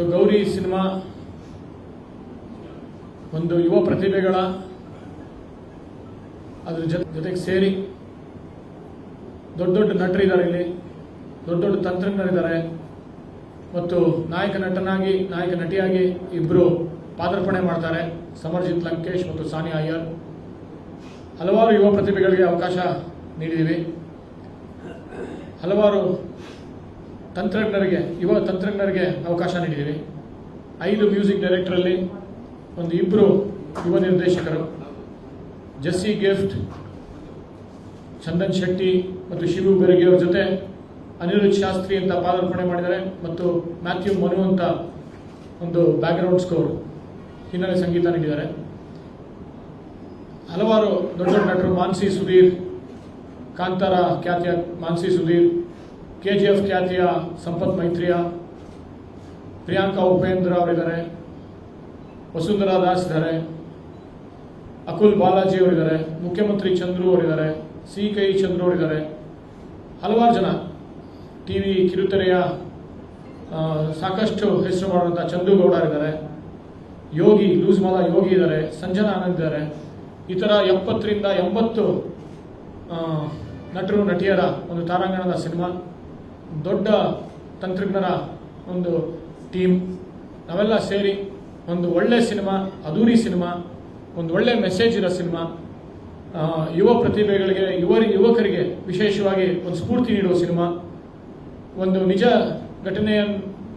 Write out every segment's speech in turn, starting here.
So Gauri cinema ಒಂದು ಯುವ ಪ್ರತಿಭೆಗಳ ಅದ್ರ ಜೊತೆ, ಜೊತೆಗೆ ಸೇರಿ ದೊಡ್ಡ ದೊಡ್ಡ ನಟರಿದ್ದಾರೆ ಇಲ್ಲಿ, ದೊಡ್ಡ ದೊಡ್ಡ ತಂತ್ರಜ್ಞರಿದ್ದಾರೆ. ಮತ್ತು ನಾಯಕ ನಟನಾಗಿ, ನಾಯಕ ನಟಿಯಾಗಿ ಇಬ್ಬರು ಪಾದಾರ್ಪಣೆ ಮಾಡ್ತಾರೆ. ಸಮರ್ಜಿತ್, ಲಂಕೇಶ್ ಮತ್ತು ಸಾನಿಯಾ ಅಯ್ಯರ್. ಹಲವಾರು ಯುವ ಪ್ರತಿಭೆಗಳಿಗೆ ಅವಕಾಶ ನೀಡಿದ್ದೀವಿ. ಹಲವಾರು ತಂತ್ರಜ್ಞರಿಗೆ, ಯುವ ತಂತ್ರಜ್ಞರಿಗೆ ಅವಕಾಶ ನೀಡಿದ್ದೀವಿ. ಐದು ಮ್ಯೂಸಿಕ್ ಡೈರೆಕ್ಟ್ರಲ್ಲಿ ಒಂದು ಇಬ್ಬರು ಯುವ ನಿರ್ದೇಶಕರು. ಜಸ್ಸಿ ಗಿಫ್ಟ್, ಚಂದನ್ ಶೆಟ್ಟಿ ಮತ್ತು ಶಿವು ಬೆರಗಿ ಅವರ ಜೊತೆ ಅನಿರುದ್ಧ್ ಶಾಸ್ತ್ರಿ ಅಂತ ಪಾದಾರ್ಪಣೆ ಮಾಡಿದ್ದಾರೆ ಮತ್ತು ಮ್ಯಾಥ್ಯೂ ಮನು ಅಂತ ಒಂದು ಬ್ಯಾಕ್ಗ್ರೌಂಡ್ ಸ್ಕೋರ್ ಹಿನ್ನೆಲೆ ಸಂಗೀತ ನೀಡಿದ್ದಾರೆ. ಹಲವಾರು ದೊಡ್ಡ ದೊಡ್ಡ ನಟರು ಮಾನ್ಸಿ ಸುಧೀರ್, ಕಾಂತಾರ ಖ್ಯಾತಿಯ Mansi Sudhir K G F ಖ್ಯಾತಿಯ ಸಂಪತ್ ಮೈತ್ರಿಯ ಪ್ರಿಯಾಂಕಾ ಉಪೇಂದ್ರ ಅವರಿದ್ದಾರೆ, ವಸುಂಧರಾ ದಾಸ್ ಇದ್ದಾರೆ, ಅಕುಲ್ ಬಾಲಾಜಿ ಅವರಿದ್ದಾರೆ, ಮುಖ್ಯಮಂತ್ರಿ ಚಂದ್ರು ಅವರಿದ್ದಾರೆ, ಸಿ ಕೈ ಚಂದ್ರು ಅವರಿದ್ದಾರೆ. ಹಲವಾರು ಜನ ಟಿ ವಿ ಕಿರುತೆರೆಯ ಸಾಕಷ್ಟು ಹೆಸರು ಮಾಡುವಂಥ ಚಂದು ಗೌಡ ಇದ್ದಾರೆ. ಯೋಗಿ, ಲೂಸ್ ಮಾಲ ಯೋಗಿ ಇದ್ದಾರೆ, ಸಂಜನಾ ಆನಂದ್ ಇದ್ದಾರೆ. ಈ ಥರ ಎಪ್ಪತ್ತರಿಂದ ಎಂಬತ್ತು ನಟರು, ನಟಿಯರ ಒಂದು ತಾರಾಂಗಣದ ಸಿನಿಮಾ. ದೊಡ್ಡ ತಂತ್ರಜ್ಞರ ಒಂದು ಟೀಮ್ ನಾವೆಲ್ಲ ಸೇರಿ ಒಂದು ಒಳ್ಳೆ ಸಿನಿಮಾ ಅದೂರಿ ಸಿನಿಮಾ, ಒಂದು ಒಳ್ಳೆ ಮೆಸೇಜ್ ಇರೋ ಸಿನಿಮಾ ಯುವ ಪ್ರತಿಭೆಗಳಿಗೆ, ಯುವ ಯುವಕರಿಗೆ ವಿಶೇಷವಾಗಿ ಒಂದು ಸ್ಫೂರ್ತಿ ನೀಡುವ ಸಿನಿಮಾ. ಒಂದು ನಿಜ ಘಟನೆಯ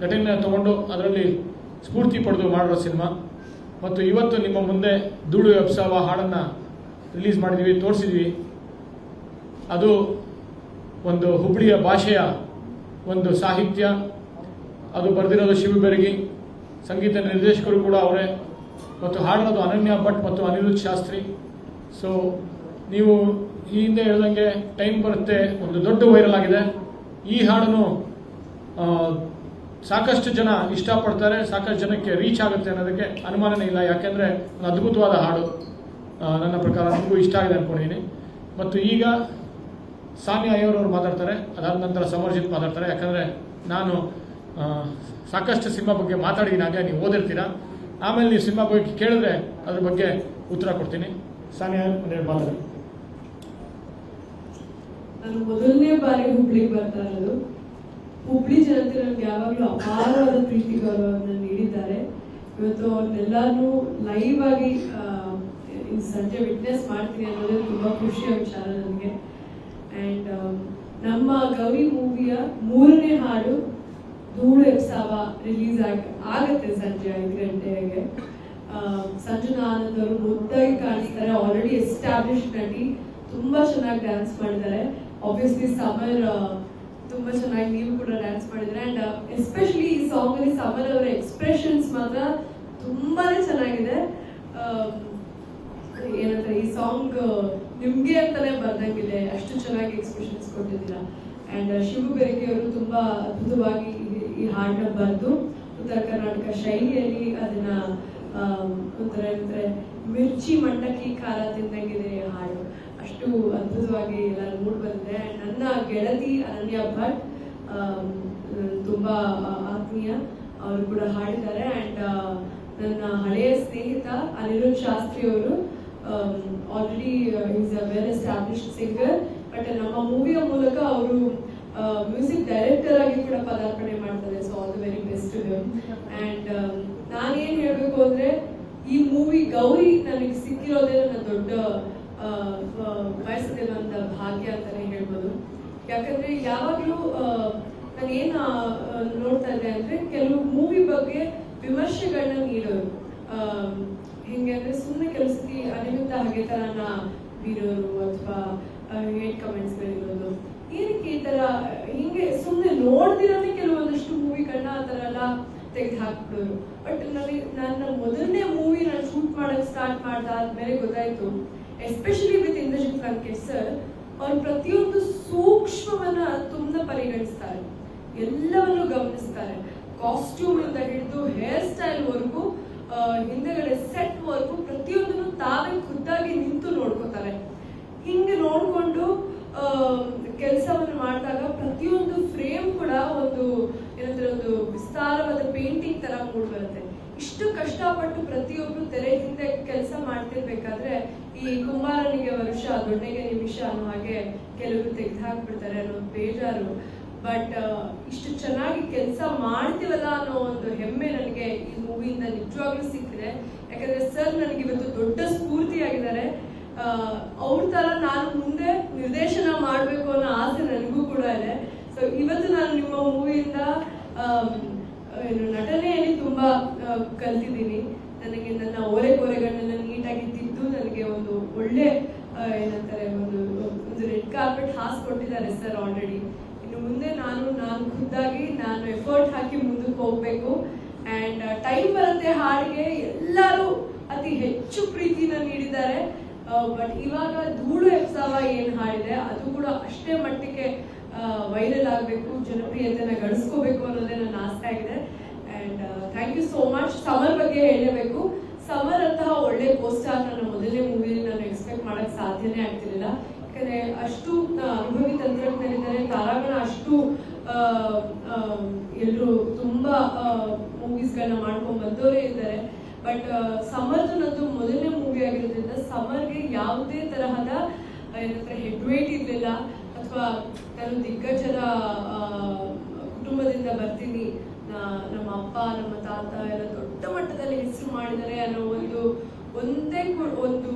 ಘಟನೆಯ ತಗೊಂಡು ಅದರಲ್ಲಿ ಸ್ಫೂರ್ತಿ ಪಡೆದು ಮಾಡಿರೋ ಸಿನಿಮಾ. ಮತ್ತು ಇವತ್ತು ನಿಮ್ಮ ಮುಂದೆ ಧೂಳು ಎಬ್ಸಾವ ಹಾಡನ್ನು ರಿಲೀಸ್ ಮಾಡಿದ್ವಿ, ತೋರಿಸಿದ್ವಿ. ಅದು ಒಂದು ಹುಬ್ಬಳ್ಳಿಯ ಭಾಷೆಯ ಒಂದು ಸಾಹಿತ್ಯ, ಅದು ಬರೆದಿರೋದು ಶಿವ ಬೆರಗಿ, ಸಂಗೀತ ನಿರ್ದೇಶಕರು ಕೂಡ ಅವರೇ, ಮತ್ತು ಹಾಡಿರೋದು ಅನನ್ಯ ಭಟ್ ಮತ್ತು ಅನಿರುದ್ಧ ಶಾಸ್ತ್ರಿ. ಸೊ ನೀವು ಈ ಹಿಂದೆ ಹೇಳ್ದಂಗೆ ಟೈಮ್ ಬರುತ್ತೆ, ಒಂದು ದೊಡ್ಡ ವೈರಲ್ ಆಗಿದೆ. ಈ ಹಾಡನ್ನು ಸಾಕಷ್ಟು ಜನ ಇಷ್ಟಪಡ್ತಾರೆ, ಸಾಕಷ್ಟು ಜನಕ್ಕೆ ರೀಚ್ ಆಗುತ್ತೆ ಅನ್ನೋದಕ್ಕೆ ಅನುಮಾನನೇ ಇಲ್ಲ. ಯಾಕೆಂದರೆ ಒಂದು ಅದ್ಭುತವಾದ ಹಾಡು ನನ್ನ ಪ್ರಕಾರ ನಿಮಗೂ ಇಷ್ಟ ಆಗಿದೆ ಅಂದ್ಕೊಂಡಿದ್ದೀನಿ ಮತ್ತು ಈಗ ಸಾನಿಯಾ ಅಯ್ಯರ್ ಅವರು ಮಾತಾಡ್ತಾರೆ, ಅದಾದ ನಂತರ ಸಮರ್ಜಿತ್ ಮಾತಾಡ್ತಾರೆ. ಯಾಕಂದರೆ ನಾನು ಸಾಕಷ್ಟು ಸಿನಿಮಾ ಬಗ್ಗೆ ಮಾತಾಡಿದ್ದೀನಿ ಹಾಗೆ ನೀವು ಓದಿರ್ತೀರಾ. ಆಮೇಲೆ ನೀವು ಸಿನಿಮಾ ಬಗ್ಗೆ ಕೇಳಿದ್ರೆ ಅದ್ರ ಬಗ್ಗೆ ಉತ್ತರ ಕೊಡ್ತೀನಿ. ಸಾನಿಯಾ ಮಾತಾಡಿ ನಾನು ಮೊದಲನೇ ಬಾರಿ ಹುಬ್ಳಿಗೆ ಬರ್ತಾ ಇರೋದು. ಹುಬ್ಳಿ ಜನತೆ ನನಗೆ ಯಾವಾಗಲೂ ಅಪಾರವಾದ ಪ್ರೀತಿ, ಗೌರವವನ್ನು ನೀಡಿದ್ದಾರೆ. ಇವತ್ತು ಅವ್ರನ್ನೆಲ್ಲಾನು ಲೈವ್ ಆಗಿ ಸಂಜೆ ವಿಟ್ನೆಸ್ ಮಾಡ್ತೀನಿ ಅನ್ನೋದೇ ತುಂಬಾ ಖುಷಿಯ ವಿಚಾರ ನನಗೆ. ಆ್ಯಂಡ್ ನಮ್ಮ ಗೌರಿ ಮೂವಿಯ ಮೂರನೇ ಹಾಡು ಧೂಳು ಎಪ್ಸಾವ ರಿಲೀಸ್ ಆಗಿ, ಆಗುತ್ತೆ ಸಂಜೆ ಐದು ಗಂಟೆಗೆ. ಸಂಜನಾ ಆನಂದ್ ಅವರು ಮುದ್ದಾಗಿ ಕಾಣಿಸ್ತಾರೆ. ಆಲ್ರೆಡಿ ಎಸ್ಟಾಬ್ಲಿಷ್ ನಟಿ ತುಂಬಾ ಚೆನ್ನಾಗಿ ಡ್ಯಾನ್ಸ್ ಮಾಡಿದ್ದಾರೆ. ಆಬ್ವಿಯಸ್ಲಿ ಸಮರ್ ತುಂಬ ಚೆನ್ನಾಗಿ ನೀವು ಕೂಡ ಡ್ಯಾನ್ಸ್ ಮಾಡಿದ್ರೆ ಆ್ಯಂಡ್ ಎಸ್ಪೆಷಲಿ ಈ ಸಾಂಗ್ ಅಲ್ಲಿ ಸಮರ್ ಅವರ ಎಕ್ಸ್ಪ್ರೆಷನ್ಸ್ ಮಾತ್ರ ತುಂಬಾ ಚೆನ್ನಾಗಿದೆ. ಏನಂತಾರೆ, ಈ ಸಾಂಗ್ ನಿಮ್ಗೆ ಅಂತಲೇ ಬರ್ದಂಗಿದೆ, ಅಷ್ಟು ಚೆನ್ನಾಗಿ ಎಕ್ಸ್ಪ್ರೆಷನ್ಸ್ ಕೊಟ್ಟಿದ್ದೀರಾ? ಆ್ಯಂಡ್ ಶಿವು ಬೆರಗೆಯವರು ತುಂಬಾ ಅದ್ಭುತವಾಗಿ ಈ- ಹಾಡನ್ನ ಬರೆದು, ಉತ್ತರ ಕರ್ನಾಟಕ ಶೈಲಿಯಲ್ಲಿ ಅದನ್ನ ಒಂಥರ ಏನಂದ್ರೆ ಮಿರ್ಚಿ ಮಂಡಕ್ಕಿ ಖಾರ ತಿಂದಂಗಿದೆ ಹಾಡು. ಅಷ್ಟು ಅದ್ಭುತವಾಗಿ ಎಲ್ಲರೂ ಮೂಡ್ ಬಂದಿದೆ. ಅಂಡ್ ನನ್ನ ಗೆಳತಿ ಅನನ್ಯ ಭಟ್ ತುಂಬ ಆತ್ಮೀಯ, ಅವರು ಕೂಡ ಹಾಡಿದ್ದಾರೆ. ಆ್ಯಂಡ್ ನನ್ನ ಹಳೆಯ ಸ್ನೇಹಿತ ಅನಿರುದ್ಧ ಶಾಸ್ತ್ರಿ ಅವರು already is a well established singer but ನಮ್ಮ ಮೂವಿಯ ಮೂಲಕ ಅವರು ಮ್ಯೂಸಿಕ್ ಡೈರೆಕ್ಟರ್ ಆಗಿ ಕೂಡ ಪದಾರ್ಪಣೆ ಮಾಡ್ತಾರೆ so all the very best and ನಾನೇನು ಹೇಳಬೇಕು ಅಂದ್ರೆ, ಈ ಮೂವಿ ಗೌರಿ ನನಗೆ ಸಿಕ್ಕಿರೋದೇ ನನ್ನ ದೊಡ್ಡ ಬಯಸದಿರುವಂತ ಭಾಗ್ಯ ಅಂತಾನೆ ಹೇಳ್ಬೋದು. ಯಾಕಂದ್ರೆ ಯಾವಾಗಲೂ ನಾನು ಏನು ನೋಡ್ತಾ ಇದ್ದೆ ಅಂದ್ರೆ, ಕೆಲವು ಮೂವಿ ಬಗ್ಗೆ ವಿಮರ್ಶೆಗಳನ್ನ ನೀಡೋರು. ಹೆಂಗೆ ಅಂದ್ರೆ ಸುಮ್ಮನೆ ಕೆಲಸಕ್ಕೆ ಅನಿಮಿತ್ತ ಹಾಗೆ ತರನ ಬೀರೋರು ಅಥವಾ ಹೇಟ್ ಕಮೆಂಟ್ಸ್ ಗಳಿರೋದು ಏನಕ್ಕೆ ಈ ತರ, ಹಿಂಗೆ ಸುಮ್ಮನೆ ನೋಡ್ದಿರೋದೇ ಕೆಲವೊಂದಷ್ಟು ಮೂವಿಗಳನ್ನ ಆ ತರ ಎಲ್ಲ ತೆಗೆದು ಹಾಕ್ಬಿಡೋರು. ಬಟ್ ನನಗೆ ನನ್ನ ಮೊದಲನೇ ಮೂವಿ ನಾನು ಶೂಟ್ ಮಾಡಕ್ ಸ್ಟಾರ್ಟ್ ಮಾಡ್ದಾದ್ಮೇಲೆ ಗೊತ್ತಾಯ್ತು. Especially with Indrajit Lankesh sir ಅವ್ರು ಪ್ರತಿಯೊಂದು ಸೂಕ್ಷ್ಮವನ್ನ ತುಂಬ ಪರಿಗಣಿಸ್ತಾರೆ. ಎಲ್ಲವನ್ನು ಗಮನಿಸ್ತಾರೆ. ಕಾಸ್ಟ್ಯೂಮ್ ಇಂದ ಹಿಡಿದು ಹೇರ್ ಸ್ಟೈಲ್ ವರ್ಗೂ ಹಿಂದೆಗಡೆ ಸೆಟ್ ವರ್ಗೂ ಪ್ರತಿಯೊಂದನ್ನು ತಾವೇ ಖುದ್ದಾಗಿ ನಿಂತು ನೋಡ್ಕೋತಾರೆ ಹಿಂಗೆ ನೋಡ್ಕೊಂಡು ಕೆಲಸವನ್ನು ಮಾಡಿದಾಗ ಪ್ರತಿಯೊಂದು ಫ್ರೇಮ್ ಕೂಡ ಒಂದು ಏನಂದ್ರೆ ಒಂದು ವಿಸ್ತಾರವಾದ ಪೇಂಟಿಂಗ್ ತರ ಮೂಡ್ ಬರುತ್ತೆ ಇಷ್ಟು ಕಷ್ಟಪಟ್ಟು ಪ್ರತಿಯೊಬ್ರು ತೆರೆ ಹಿಂದೆ ಕೆಲಸ ಮಾಡ್ತಿರ್ಬೇಕಾದ್ರೆ ಈ ಕುಮಾರನಿಗೆ ವರ್ಷ ದೊಡ್ಡಗೆ ನಿಮಿಷ ಅನ್ನೋ ಹಾಗೆ ಕೆಲವರು ತೆಗೆದು ಹಾಕ್ಬಿಡ್ತಾರೆ ಅನ್ನೋ ಬೇಜಾರು. ಬಟ್ ಇಷ್ಟು ಚೆನ್ನಾಗಿ ಕೆಲಸ ಮಾಡ್ತೀವಲ್ಲ ಅನ್ನೋ ಒಂದು ಹೆಮ್ಮೆ ನನಗೆ ಈ ಮೂವಿಯಿಂದ ನಿಜವಾಗ್ಲೂ ಸಿಕ್ಕಿದೆ. ಯಾಕಂದ್ರೆ ಸರ್ ನನಗೆ ಇವತ್ತು ದೊಡ್ಡ ಸ್ಫೂರ್ತಿಯಾಗಿದ್ದಾರೆ. ಅವ್ರ ತರ ನಾನು ಮುಂದೆ ನಿರ್ದೇಶನ ಮಾಡಬೇಕು ಅನ್ನೋ ಆಸೆ ನನಗೂ ಕೂಡ ಇದೆ. ಸೊ ಇವತ್ತು ನಾನು ನಿಮ್ಮ ಮೂವಿಯಿಂದ ಏನು ನಟನೆಯಲ್ಲಿ ತುಂಬಾ ಕಲ್ತಿದ್ದೀನಿ. ನನಗೆ ನನ್ನ ಓರೆ ಕೋರೆಗಳನ್ನೆಲ್ಲ ನೀಟಾಗಿ ತಿದ್ದು ನನಗೆ ಒಂದು ಒಳ್ಳೆ ಏನಂತಾರೆ, ಒಂದು ಒಂದು ರೆಡ್ ಕಾರ್ಪೆಟ್ ಹಾಸ್ಕೊಟ್ಟಿದ್ದಾರೆ ಸರ್ ಆಲ್ರೆಡಿ ಇನ್ನು ಮುಂದೆ ನಾನು ನಾನು ಖುದ್ದಾಗಿ, ನಾನು ಎಫರ್ಟ್ ಹಾಕಿ ಮುಂದಕ್ಕೆ ಹೋಗ್ಬೇಕು. ಅಂಡ್ ಟೈಮ್ ಬರುತ್ತೆ ಹಾಡಿಗೆ, ಎಲ್ಲರೂ ಅತಿ ಹೆಚ್ಚು ಪ್ರೀತಿನ ನೀಡಿದ್ದಾರೆ. ಬಟ್ ಇವಾಗ ಧೂಳು ಎಫ್ಸಾವ ಏನು ಹಾಡಿದೆ, ಅದು ಕೂಡ ಅಷ್ಟೇ ಮಟ್ಟಿಗೆ ವೈರಲ್ ಆಗಬೇಕು, ಜನಪ್ರಿಯತೆನ ಗಳಿಸ್ಕೋಬೇಕು ಅನ್ನೋದೇ ನನ್ನ ಆಸೆ ಇದೆ and thank you so much Samar ಬಗ್ಗೆ ಹೇಳಬೇಕು. ಸಮರ್ ಅಂತ ಒಳ್ಳೆ ಪೋಸ್ಟರ್ ನನ್ನ ಮೊದಲನೇ ಮೂವಿಲಿ ನಾನು ಎಕ್ಸ್ಪೆಕ್ಟ್ ಮಾಡೋಕ್ಕೆ ಸಾಧ್ಯನೇ ಆಗ್ತಿರ್ಲಿಲ್ಲ. ಯಾಕಂದರೆ ಅಷ್ಟು ಅನುಭವಿ ತಂತ್ರಜ್ಞರಿದ್ದಾರೆ. ತಾರಾಗಣ ಅಷ್ಟು ಎಲ್ಲರೂ ತುಂಬಾ ಮೂವೀಸ್ಗಳನ್ನ ಮಾಡ್ಕೊಂಡು ಬಂದವರೇ ಇದ್ದಾರೆ. ಬಟ್ ಸಮರ್ದು ನಂದು ಮೊದಲನೇ ಮೂವಿ ಆಗಿರೋದ್ರಿಂದ ಸಮರ್ಗೆ ಯಾವುದೇ ತರಹದ ಏನಂದ್ರೆ ಹೆಡ್ ವೇಟ್ ಇರಲಿಲ್ಲ. ಅಥವಾ ನಾನು ದಿಗ್ಗಜರ ಕುಟುಂಬದಿಂದ ಬರ್ತೀನಿ ನಮ್ಮ ಅಪ್ಪ, ನಮ್ಮ ತಾತ ಎಲ್ಲ ದೊಡ್ಡ ಮಟ್ಟದಲ್ಲಿ ಹೆಸರು ಮಾಡಿದ್ದಾರೆ ಅನ್ನೋ ಒಂದು, ಒಂದೇ ಒಂದು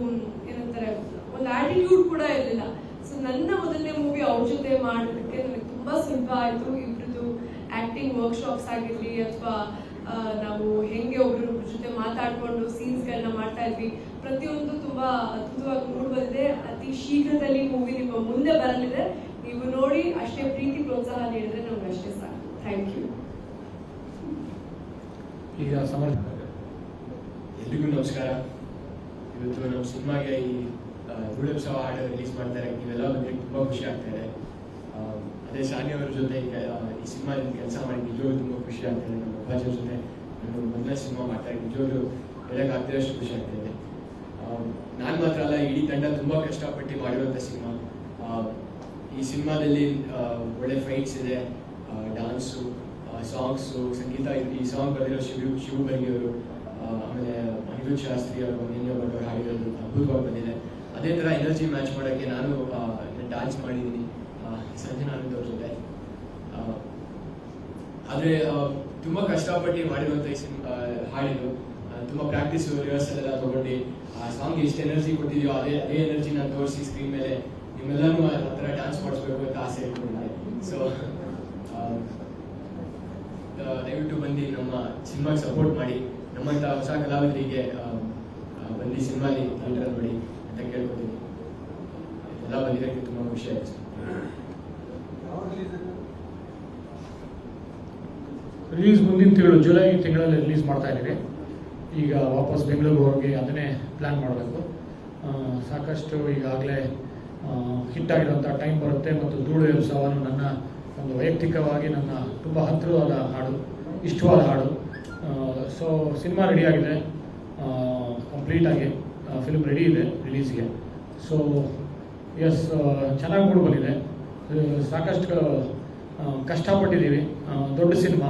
ಏನಂತಾರೆ, ಒಂದು ಆಟಿಟ್ಯೂಡ್ ಕೂಡ ಇರಲಿಲ್ಲ. ಸೊ ನನ್ನ ಮೊದಲನೇ ಮೂವಿ ಅವ್ರ ಜೊತೆ ಮಾಡೋದಕ್ಕೆ ನನಗೆ ತುಂಬಾ ಸುಲಭ ಆಯಿತು. ಇಬ್ರದ್ದು ಆ್ಯಕ್ಟಿಂಗ್ ವರ್ಕ್ಶಾಪ್ಸ್ ಆಗಿರಲಿ ಅಥವಾ ನಾವು ಹೆಂಗೆ ಒಬ್ರೊಬ್ರ ಜೊತೆ ಮಾತಾಡ್ಕೊಂಡು ಸೀನ್ಸ್ಗಳನ್ನ ಮಾಡ್ತಾ ಇದ್ವಿ. ಪ್ರತಿಯೊಂದು ತುಂಬಾ ಅದ್ಭುತವಾಗಿ ಮೂಡ್ ಬಂದಿದೆ. ಅತಿ ಶೀಘ್ರದಲ್ಲಿ ಮೂವಿ ನಿಮ್ಮ ಮುಂದೆ ಬರಲಿದೆ. ನೀವು ನೋಡಿ ಅಷ್ಟೇ ಪ್ರೀತಿ ಪ್ರೋತ್ಸಾಹ ನೀಡಿದ್ರೆ ನಮ್ಗೆ ಅಷ್ಟೇ ಸಾಕು. ಥ್ಯಾಂಕ್ ಯು ಈಗ ಸಮರ್ ಎಲ್ರಿಗೂ ನಮಸ್ಕಾರ. ಇವತ್ತು ನಮ್ಮ ಸಿನಿಮಾಗೆ ಈ ಧೂಳೋತ್ಸವ ಹಾಡು ರಿಲೀಸ್ ಮಾಡ್ತಾರೆ. ನೀವೆಲ್ಲ ಬಂದ್ರೆ ತುಂಬ ಖುಷಿ ಆಗ್ತಾ ಇದೆ. ಅದೇ ಶಾನಿ ಅವ್ರ ಜೊತೆ ಈಗ, ಈ ಸಿನಿಮಾದಲ್ಲಿ ಕೆಲಸ ಮಾಡಿ ನಿಜವಾಗ್ಲೂ ತುಂಬ ಖುಷಿ ಆಗ್ತಾ ಇದೆ. ನಮ್ಮ ಅಪ್ಪಾಜಿ ಅವ್ರ ಜೊತೆ ನಾನು ಮೊದಲ ಸಿನಿಮಾ ಮಾಡ್ತಾ ಇದ್ದೀನಿ. ನಿಜವಾಗ್ಲೂ ಹೇಳೋಕ್ಕಾಗ್ತಿರೋಷ್ಟು ಖುಷಿ ಆಗ್ತಾ ಇದೆ. ನಾನು ಮಾತ್ರ ಅಲ್ಲ, ಇಡೀ ತಂಡ ತುಂಬ ಕಷ್ಟಪಟ್ಟು ಮಾಡಿರುವಂಥ ಸಿನಿಮಾ. ಈ ಸಿನಿಮಾದಲ್ಲಿ ಒಳ್ಳೆ ಫೈಟ್ಸ್ ಇದೆ ಡಾನ್ಸು ಸಾಂಗ್ಸು ಸಂಗೀತ, ಈ ಸಾಂಗ್ ಬರೆದಿರೋ ಶಿವ ಶಿವ ಬರ್ಗಿ ಅವರು ಆಮೇಲೆ ಅನಿರುದ್ ಶಾಸ್ತ್ರಿ ಅವರು, ನಿನ್ನೆ ಅವರು ಹಾಡಿರೋದು ಅದ್ಭುತವಾಗಿ ಬಂದಿದೆ. ಅದೇ ಥರ ಎನರ್ಜಿ ಮ್ಯಾಚ್ ಮಾಡೋಕ್ಕೆ ನಾನು ಡ್ಯಾನ್ಸ್ ಮಾಡಿದ್ದೀನಿ ಸಂಜನಾ ಆನಂದ್ ಅವ್ರ ಜೊತೆ. ಆದರೆ ತುಂಬ ಕಷ್ಟಪಟ್ಟು ಮಾಡಿರುವಂಥ ಈ ಸಿನಿಮಾ ಹಾಡಿದ್ದು. ತುಂಬ ಪ್ರಾಕ್ಟೀಸ್ ರಿಹರ್ಸಲ್ ಎಲ್ಲ ತೊಗೊಂಡು, ಆ ಸಾಂಗ್ ಎಷ್ಟು ಎನರ್ಜಿ ಕೊಟ್ಟಿದೆಯೋ, ಅದೇ ಅದೇ ಎನರ್ಜಿ ನಾನು ತೋರಿಸಿ ಸ್ಕ್ರೀನ್ ಮೇಲೆ ನಿಮ್ಮೆಲ್ಲರೂ ಹತ್ರ ಡ್ಯಾನ್ಸ್ ಮಾಡಿಸ್ಬೇಕು ಅಂತ ಆಸೆ ಇಟ್ಕೊಂಡಿದ್ದೆ ಸೊ ದಯವಿಟ್ಟು ಬಂದು ನಮ್ಮ ಸಿನಿಮಾಗೆ ಸಪೋರ್ಟ್ ಮಾಡಿ ನಮ್ಮಂಥ ಹೊಸ ಕಲಾವಿದರಿಗೆ ಬಂದು ಸಿನಿಮಾಲಿ ಥಿಯೇಟರ್ ನೋಡಿ ಅಂತ ಕೇಳ್ಕೊತೀನಿ. ಎಲ್ಲ ಬಂದಿದ್ದಕ್ಕೆ ತುಂಬ ಖುಷಿ ಆಯ್ತು. ರಿಲೀಸ್ ಮುಂದಿನ ತಿಂಗಳು, ಜುಲೈ ತಿಂಗಳಲ್ಲಿ ರಿಲೀಸ್ ಮಾಡ್ತಾ ಇದ್ದೀವಿ. ಈಗ ವಾಪಸ್ ಬೆಂಗಳೂರು ಹೋಗಿ ಅದನ್ನೇ ಪ್ಲ್ಯಾನ್ ಮಾಡಬೇಕು. ಸಾಕಷ್ಟು ಈಗಾಗಲೇ ಹಿಟ್ ಆಗಿರುವಂಥ ಟೈಮ್ ಬರುತ್ತೆ ಮತ್ತು ಧೂಳು ಎಬ್ಸವನು ನನ್ನ ಒಂದು ವೈಯಕ್ತಿಕವಾಗಿ ನನ್ನ ತುಂಬ ಹತ್ತಿರವಾದ ಹಾಡು, ಇಷ್ಟವಾದ ಹಾಡು. ಸೊ ಸಿನಿಮಾ ರೆಡಿಯಾಗಿದೆ ಕಂಪ್ಲೀಟಾಗಿ ಫಿಲ್ಮ್ ರೆಡಿ ಇದೆ ರಿಲೀಸ್ಗೆ ಸೊ ಎಸ್ ಚೆನ್ನಾಗಿ ಮೂಡ್ ಬಂದಿದೆ. ಸಾಕಷ್ಟು ಕಷ್ಟಪಟ್ಟಿದ್ದೀವಿ. ದೊಡ್ಡ ಸಿನಿಮಾ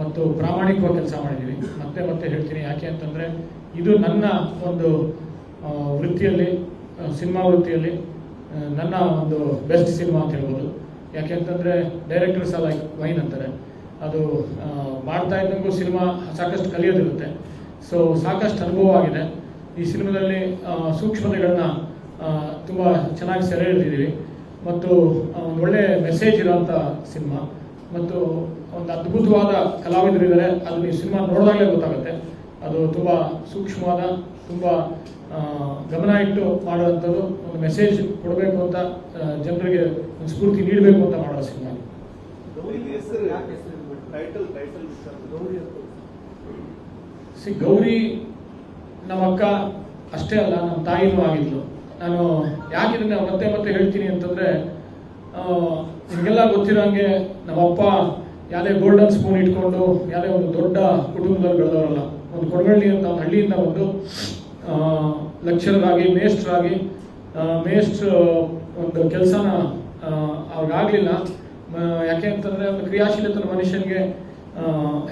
ಮತ್ತು ಪ್ರಾಮಾಣಿಕವಾಗಿ ಕೆಲಸ ಮಾಡಿದ್ದೀವಿ ಮತ್ತೆ ಮತ್ತೆ ಹೇಳ್ತೀನಿ, ಯಾಕೆ ಅಂತಂದರೆ ಇದು ನನ್ನ ಒಂದು ವೃತ್ತಿಯಲ್ಲಿ ಸಿನಿಮಾ ವೃತ್ತಿಯಲ್ಲಿ ನನ್ನ ಒಂದು ಬೆಸ್ಟ್ ಸಿನಿಮಾ ಅಂತ ಹೇಳ್ಬೋದು. ಯಾಕೆ ಅಂತಂದರೆ ಡೈರೆಕ್ಟರ್ಸ್ ಲೈಕ್ ವೈನ್ ಅಂತಾರೆ. ಅದು ಮಾಡ್ತಾ ಇದ್ದಂಗೂ ಸಿನಿಮಾ ಸಾಕಷ್ಟು ಕಲಿಯೋದಿರುತ್ತೆ. ಸೊ, ಸಾಕಷ್ಟು ಅನುಭವ ಆಗಿದೆ. ಈ ಸಿನಿಮಾದಲ್ಲಿ ಸೂಕ್ಷ್ಮತೆಗಳನ್ನ ತುಂಬ ಚೆನ್ನಾಗಿ ಸೆರೆ ಹಿಡಿದಿದ್ದೀವಿ. ಮತ್ತು ಒಳ್ಳೆ ಮೆಸೇಜ್ ಇರೋಂಥ ಸಿನಿಮಾ. ಮತ್ತು ಒಂದು ಅದ್ಭುತವಾದ ಕಲಾವಿದರಿದ್ದಾರೆ ಅದನ್ನ ಈ ಸಿನಿಮಾ ನೋಡಿದಾಗಲೇ ಗೊತ್ತಾಗುತ್ತೆ. ಅದು ತುಂಬ ಸೂಕ್ಷ್ಮವಾದ ತುಂಬ ಗಮನ ಇಟ್ಟು ಮಾಡುವಂಥದ್ದು ಒಂದು ಮೆಸೇಜ್ ಕೊಡಬೇಕು ಅಂತ ಜನರಿಗೆ ಒಂದು ಸ್ಫೂರ್ತಿ ನೀಡಬೇಕು ಅಂತ ಮಾಡೋ ಸಿನಿಮಾ ಟೈಟಲ್ ಟೈಟಲ್ ಗೌರಿ ಸಿ ಗೌರಿ ನಮ್ಮ ಅಕ್ಕ ಅಷ್ಟೇ ಅಲ್ಲ ನಮ್ಮ ತಾಯಿನೂ ಆಗಿದ್ಲು. ನಾನು ಯಾಕಿದ್ರೆ ಇದನ್ನ ಮತ್ತೆ ಮತ್ತೆ ಹೇಳ್ತೀನಿ ಅಂತಂದ್ರೆ ಆ, ನಿಮಗೆಲ್ಲ ಗೊತ್ತಿರೋಂಗೆ ನಮ್ಮಪ್ಪ ಯಾವುದೇ ಗೋಲ್ಡನ್ ಸ್ಪೂನ್ ಇಟ್ಕೊಂಡು ಯಾವುದೇ ಒಂದು ದೊಡ್ಡ ಕುಟುಂಬದಲ್ಲಿ ಬೆಳೆದವರಲ್ಲ, ಒಂದು ಕೊಡಗಳ್ಳಿ ಅಂತ ಒಂದು ಹಳ್ಳಿಯಿಂದ ಒಂದು ಲಕ್ಷರಾಗಿ ಮೇಸ್ಟ್ರಾಗಿ ಮೇಸ್ಟ್ರ್ ಒಂದು ಕೆಲಸನ ಅವ್ರಿಗಾಗಲಿಲ್ಲ. ಯಾಕೆ ಅಂತಂದರೆ ಒಂದು ಕ್ರಿಯಾಶೀಲತನ ಮನುಷ್ಯನಿಗೆ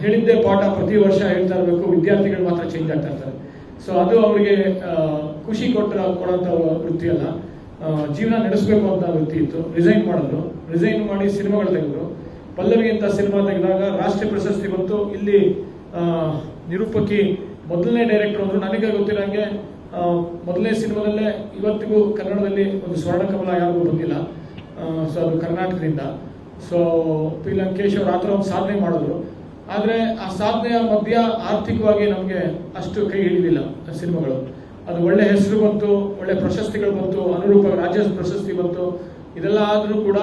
ಹೇಳಿದ್ದೇ ಪಾಠ ಪ್ರತಿ ವರ್ಷ ಹೇಳ್ತಾ ಇರಬೇಕು, ವಿದ್ಯಾರ್ಥಿಗಳು ಮಾತ್ರ ಚೇಂಜ್ ಆಗ್ತಾ ಇರ್ತಾರೆ. ಸೊ ಅದು ಅವರಿಗೆ ಖುಷಿ ಕೊಟ್ಟ ಕೊಡೋಂಥ ವೃತ್ತಿ ಅಲ್ಲ ಜೀವನ ನಡೆಸಬೇಕು ಅಂತ ವೃತ್ತಿ ಇತ್ತು. ರಿಸೈನ್ ಮಾಡಿದ್ರು. ರಿಸೈನ್ ಮಾಡಿ ಸಿನಿಮಾಗಳು ತೆಗೆದ್ರು. ಪಲ್ಲವಿ ಅಂತ ಸಿನಿಮಾ ತೆಗೆದಾಗ ರಾಷ್ಟ್ರೀಯ ಪ್ರಶಸ್ತಿ ಬಂತು. ಇಲ್ಲಿ ನಿರೂಪಕಿ ಮೊದಲನೇ ಡೈರೆಕ್ಟರ್ ಅಂದ್ರು. ನನಗೆ ಗೊತ್ತಿರೋಂಗೆ ಮೊದಲನೇ ಸಿನಿಮಾದಲ್ಲೇ ಇವತ್ತಿಗೂ ಕನ್ನಡದಲ್ಲಿ ಒಂದು ಸ್ವರ್ಣ ಕಮಲ ಯಾರಿಗೂ ಬಂದಿಲ್ಲ. ಸೊ ಅದು ಕರ್ನಾಟಕದಿಂದ. So P. ಲಂಕೇಶ್ ಅವರು ಆ ಒಂದು ಸಾಧನೆ ಮಾಡಿದ್ರು. ಆದರೆ ಆ ಸಾಧನೆಯ ಮಧ್ಯ ಆರ್ಥಿಕವಾಗಿ ನಮಗೆ ಅಷ್ಟು ಕೈ ಹಿಡಿದಿಲ್ಲ ಸಿನಿಮಾಗಳು. ಅದು ಒಳ್ಳೆ ಹೆಸರು ಬಂತು, ಒಳ್ಳೆ ಪ್ರಶಸ್ತಿಗಳು ಬಂತು ಅನುರೂಪ ರಾಜ್ಯ ಪ್ರಶಸ್ತಿ ಬಂತು. ಇದೆಲ್ಲ ಆದರೂ ಕೂಡ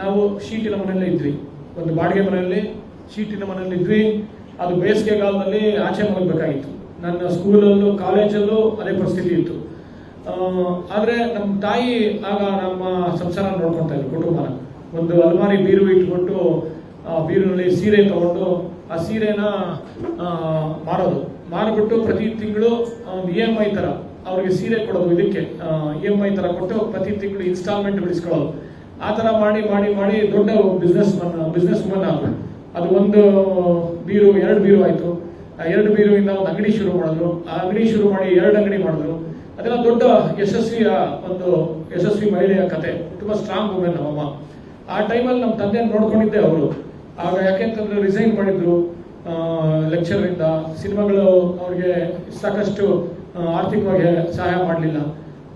ನಾವು ಶೀಟಿನ ಮನೆಯಲ್ಲೇ ಇದ್ವಿ. ಒಂದು ಬಾಡಿಗೆ ಮನೆಯಲ್ಲಿ ಶೀಟಿನ ಮನೆಯಲ್ಲಿ ಇದ್ವಿ. ಅದು ಬೇಸಿಗೆಗಾಲದಲ್ಲಿ ಆಚೆ ಮಲಗಬೇಕಾಗಿತ್ತು ನನ್ನ ಸ್ಕೂಲಲ್ಲೂ ಕಾಲೇಜಲ್ಲೂ ಅದೇ ಪರಿಸ್ಥಿತಿ ಇತ್ತು. ಆದರೆ ನಮ್ಮ ತಾಯಿ ಆಗ ನಮ್ಮ ಸಂಸಾರ ನೋಡ್ಕೊತಾ ಇದ್ರು ಕುಟುಂಬನ. ಒಂದು ಅಲ್ಮಾರಿ ಬೀರು ಇಟ್ಕೊಂಡು ಬೀರಿನಲ್ಲಿ ಸೀರೆ ತಗೊಂಡು, ಆ ಸೀರೆನ ಮಾರೋದು. ಮಾರಿಬಿಟ್ಟು ಪ್ರತಿ ತಿಂಗಳು ಒಂದು ಇ ಎಂ ಐ ಥರ ಅವ್ರಿಗೆ ಸೀರೆ ಕೊಡೋದು ಇದಕ್ಕೆ. ಇ ಎಂ ಐ ಥರ ಕೊಟ್ಟು ಪ್ರತಿ ತಿಂಗಳು ಇನ್ಸ್ಟಾಲ್ಮೆಂಟ್ ಬಿಡಿಸ್ಕೊಳ್ಳೋದು. ಆ ಥರ ಮಾಡಿ ಮಾಡಿ ಮಾಡಿ ದೊಡ್ಡ ಬಿಸ್ನೆಸ್ ಬಿಸ್ನೆಸ್ ವುಮನ್ ಆದರು. ಅದು ಒಂದು ಬೀರು, ಎರಡು ಬೀರು ಆಯಿತು. ಎರಡು ಬೀರುವಿಂದ ಒಂದು ಅಂಗಡಿ ಶುರು ಮಾಡಿದ್ರು. ಆ ಅಂಗಡಿ ಶುರು ಮಾಡಿ ಎರಡು ಅಂಗಡಿ ಮಾಡಿದ್ರು. ಅದೆಲ್ಲ ದೊಡ್ಡ ಯಶಸ್ವಿಯ ಒಂದು ಯಶಸ್ವಿ ಮಹಿಳೆಯ ಕತೆ. ತುಂಬಾ ಸ್ಟ್ರಾಂಗ್ ವುಮೆನ್ ನಮ್ಮಮ್ಮ. ಆ ಟೈಮಲ್ಲಿ ನಮ್ಮ ತಂದೆ ನೋಡ್ಕೊಂಡಿದ್ದೆ ಅವರು. ಆಗ ಯಾಕೆಂತಂದ್ರೆ ರಿಸೈನ್ ಮಾಡಿದ್ರು. ಲೆಕ್ಚರಿಂದ ಸಿನಿಮಾಗಳು ಅವ್ರಿಗೆ ಸಾಕಷ್ಟು ಆರ್ಥಿಕವಾಗಿ ಸಹಾಯ ಮಾಡಲಿಲ್ಲ.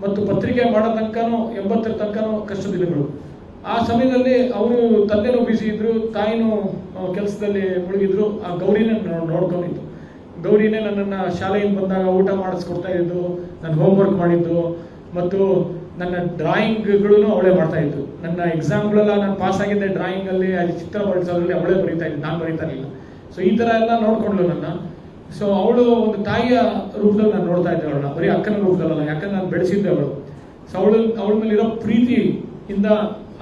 ಮತ್ತು ಪತ್ರಿಕೆ ಮಾಡೋ ತನಕನೂ, ಎಂಬತ್ತರ ತನಕನೂ ಕಷ್ಟ ದಿನಗಳು. ಆ ಸಮಯದಲ್ಲಿ ಅವರು ತಂದೆನೂ ಬಿಸಿ ಇದ್ರು, ತಾಯಿನೂ ಕೆಲಸದಲ್ಲಿ ಮುಳುಗಿದ್ರು. ಆ ಗೌರಿನ ನೋಡ್ಕೊಂಡಿದ್ದು. ಗೌರಿನೇ ನನ್ನನ್ನು ಶಾಲೆಯಿಂದ ಬಂದಾಗ ಊಟ ಮಾಡಿಸ್ಕೊಡ್ತಾ ಇದ್ದು ನನ್ನ ಹೋಮ್ವರ್ಕ್ ಮಾಡಿದ್ದು. ಮತ್ತು ನನ್ನ ಡ್ರಾಯಿಂಗ್ಗಳನ್ನು ಅವಳೇ ಮಾಡ್ತಾ ಇದ್ದು. ನನ್ನ ಎಕ್ಸಾಮ್ಗಳೆಲ್ಲ ನಾನು ಪಾಸ್ ಆಗಿದ್ದೆ ಡ್ರಾಯಿಂಗಲ್ಲಿ ಅಲ್ಲಿ ಚಿತ್ರ ಬಿಡಿಸೋದ್ರಲ್ಲಿ ಅವಳೇ ಬರೀತಾ ಇದ್ದು, ನಾನು ಬರೀತಾ ಇರಲಿಲ್ಲ. ಸೊ ಈ ಥರ ಎಲ್ಲ ನೋಡ್ಕೊಂಡ್ಲು ನನ್ನ. ಸೊ ಅವಳು ಒಂದು ತಾಯಿಯ ರೂಪದಲ್ಲಿ ನಾನು ನೋಡ್ತಾ ಇದ್ದೆ ಅವಳನ್ನ. ಬರೀ ಅಕ್ಕನ ರೂಪದಲ್ಲ ಯಾಕಂದ್ರೆ ನಾನು ಬೆಳೆಸಿದ್ದೆ ಅವಳು. ಸೊ ಅವಳು, ಅವಳ ಮೇಲಿರೋ ಪ್ರೀತಿಯಿಂದ,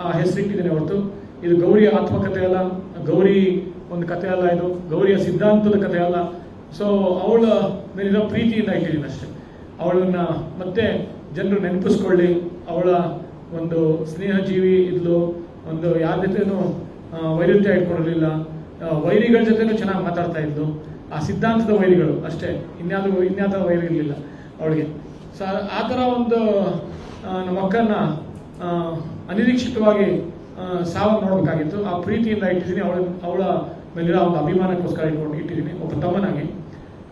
ಆ, ಹೆಸರಿಟ್ಟಿದ್ದೇನೆ ಹೊರತು. ಇದು ಗೌರಿಯ ಆತ್ಮಕಥೆ ಅಲ್ಲ, ಗೌರಿ ಒಂದು ಕಥೆ ಅಲ್ಲ ಇದು, ಗೌರಿಯ ಸಿದ್ಧಾಂತದ ಕಥೆ ಅಲ್ಲ. ಸೊ ಅವಳ ಮೇಲಿರೋ ಪ್ರೀತಿಯಿಂದ ಇಟ್ಟಿದ್ದೀನಿ ಅಷ್ಟೇ. ಅವಳನ್ನ ಮತ್ತೆ ಜನರು ನೆನಪಿಸ್ಕೊಳ್ಳಿ, ಅವಳ ಒಂದು ಸ್ನೇಹಜೀವಿ ಇದ್ಲು, ಒಂದು ಯಾರ ಜೊತೆನೂ ವೈರುಧ್ಯ ಇಟ್ಕೊಂಡಿರಲಿಲ್ಲ. ವೈರಿಗಳ ಜೊತೆನೂ ಚೆನ್ನಾಗಿ ಮಾತಾಡ್ತಾ ಇದ್ಲು. ಆ ಸಿದ್ಧಾಂತದ ವೈರಿಗಳು ಅಷ್ಟೇ. ಇನ್ಯಾವ ಇನ್ಯಾವುದೋ ವೈರಿ ಇರಲಿಲ್ಲ ಅವಳಿಗೆ. ಸೊ ಆ ಥರ ಒಂದು ನಮ್ಮ ಅಕ್ಕನ ಅನಿರೀಕ್ಷಿತವಾಗಿ ಸಾವ ನೋಡಬೇಕಾಗಿತ್ತು ಆ ಪ್ರೀತಿಯಿಂದ ಇಟ್ಟಿದ್ದೀನಿ. ಅವಳ ಅವಳ ಮೇಲಿರೋ ಒಂದು ಅಭಿಮಾನಕ್ಕೋಸ್ಕರ ಇಟ್ಕೊಂಡು ಇಟ್ಟಿದ್ದೀನಿ. ಒಬ್ಬ ತಮ್ಮನಾಗಿ.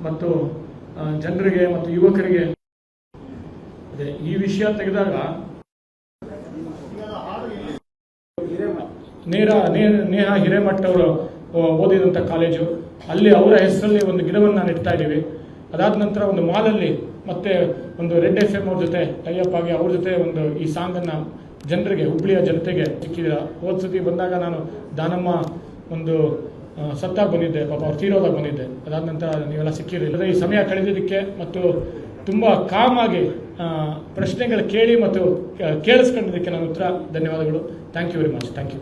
ಮತ್ತು ಜನರಿಗೆ ಮತ್ತು ಯುವಕರಿಗೆ. ಅದೇ, ಈ ವಿಷಯ ತೆಗೆದಾಗ ನೇರ ನೇಹ ಹಿರೇಮಠ್ ಅವರು ಓದಿದಂಥ ಕಾಲೇಜು. ಅಲ್ಲಿ ಅವರ ಹೆಸರಲ್ಲಿ ಒಂದು ಗಿಡವನ್ನು ನೆಡ್ತಾ ಇದ್ದೀವಿ. ಅದಾದ ನಂತರ ಒಂದು ಮಾಲಲ್ಲಿ ಮತ್ತೆ ಒಂದು ರೆಡ್ ಎಫ್ ಎಂ ಅವ್ರ ಜೊತೆ ಟೈಅಪ್ ಆಗಿ ಅವ್ರ ಜೊತೆ ಒಂದು ಈ ಸಾಂಗನ್ನು ಜನರಿಗೆ, ಹುಬ್ಳಿಯ ಜನತೆಗೆ ಸಿಕ್ಕಿದ ಹೋದ ಸತಿ ಬಂದಾಗ ನಾನು ದಾನಮ್ಮ ಒಂದು ಸತ್ತಾಗಿ ಬಂದಿದ್ದೆ. ಪಾಪ ಅವ್ರು ತೀರೋದಾಗ ಬಂದಿದ್ದೆ. ಅದಾದ ನಂತರ ನೀವೆಲ್ಲ ಸಿಕ್ಕಿರಲಿಲ್ಲ ಈ ಸಮಯ ಕಳೆದಿದ್ದಕ್ಕೆ ಮತ್ತು ತುಂಬ ಕಾಮಾಗಿ ಪ್ರಶ್ನೆಗಳು ಕೇಳಿ ಮತ್ತು ಕೇಳಿಸ್ಕೊಂಡಿದ್ದಕ್ಕೆ ನನ್ನ ಉತ್ತರ. ಧನ್ಯವಾದಗಳು. Thank you very much thank you